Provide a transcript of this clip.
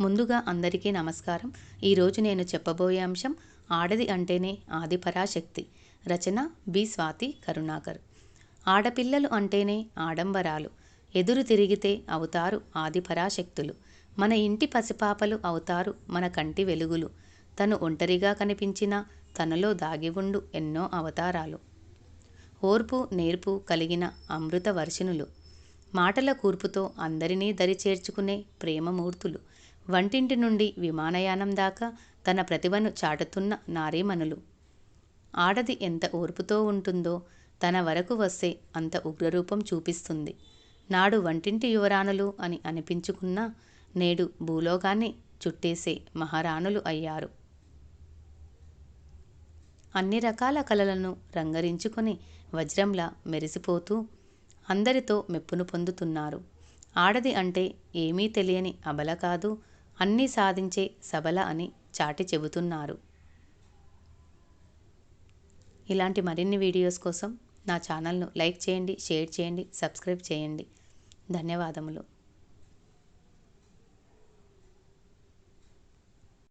ముందుగా అందరికీ నమస్కారం. ఈరోజు నేను చెప్పబోయే అంశం ఆడది అంటేనే ఆదిపరాశక్తి. రచన బి స్వాతి కరుణాకర్. ఆడపిల్లలు అంటేనే ఆడంబరాలు. ఎదురు తిరిగితే అవుతారు ఆదిపరాశక్తులు. మన ఇంటి పసిపాపలు అవుతారు మన కంటి వెలుగులు. తను ఒంటరిగా కనిపించినా తనలో దాగి ఉండు ఎన్నో అవతారాలు. ఓర్పు నేర్పు కలిగిన అమృత వర్షిణులు. మాటల కూర్పుతో అందరినీ దరి చేర్చుకునే ప్రేమమూర్తులు. వంటింటి నుండి విమానయానం దాకా తన ప్రతిభను చాటుతున్న నారీమణులు. ఆడది ఎంత ఓర్పుతో ఉంటుందో తన వరకు వస్తే అంత ఉగ్రరూపం చూపిస్తుంది. నాడు వంటింటి యువరాణులు అని అనిపించుకున్న నేడు భూలోకాన్ని చుట్టేసే మహారాణులు అయ్యారు. అన్ని రకాల కళలను రంగరించుకొని వజ్రంలా మెరిసిపోతూ అందరితో మెప్పును పొందుతున్నారు. ఆడది అంటే ఏమీ తెలియని అబల కాదు అన్నీ సాధించే సబల అని చాటి చెబుతున్నారు. ఇలాంటి మరిన్ని వీడియోస్ కోసం నా ఛానల్ను లైక్ చేయండి షేర్ చేయండి సబ్స్క్రైబ్ చేయండి. ధన్యవాదములు.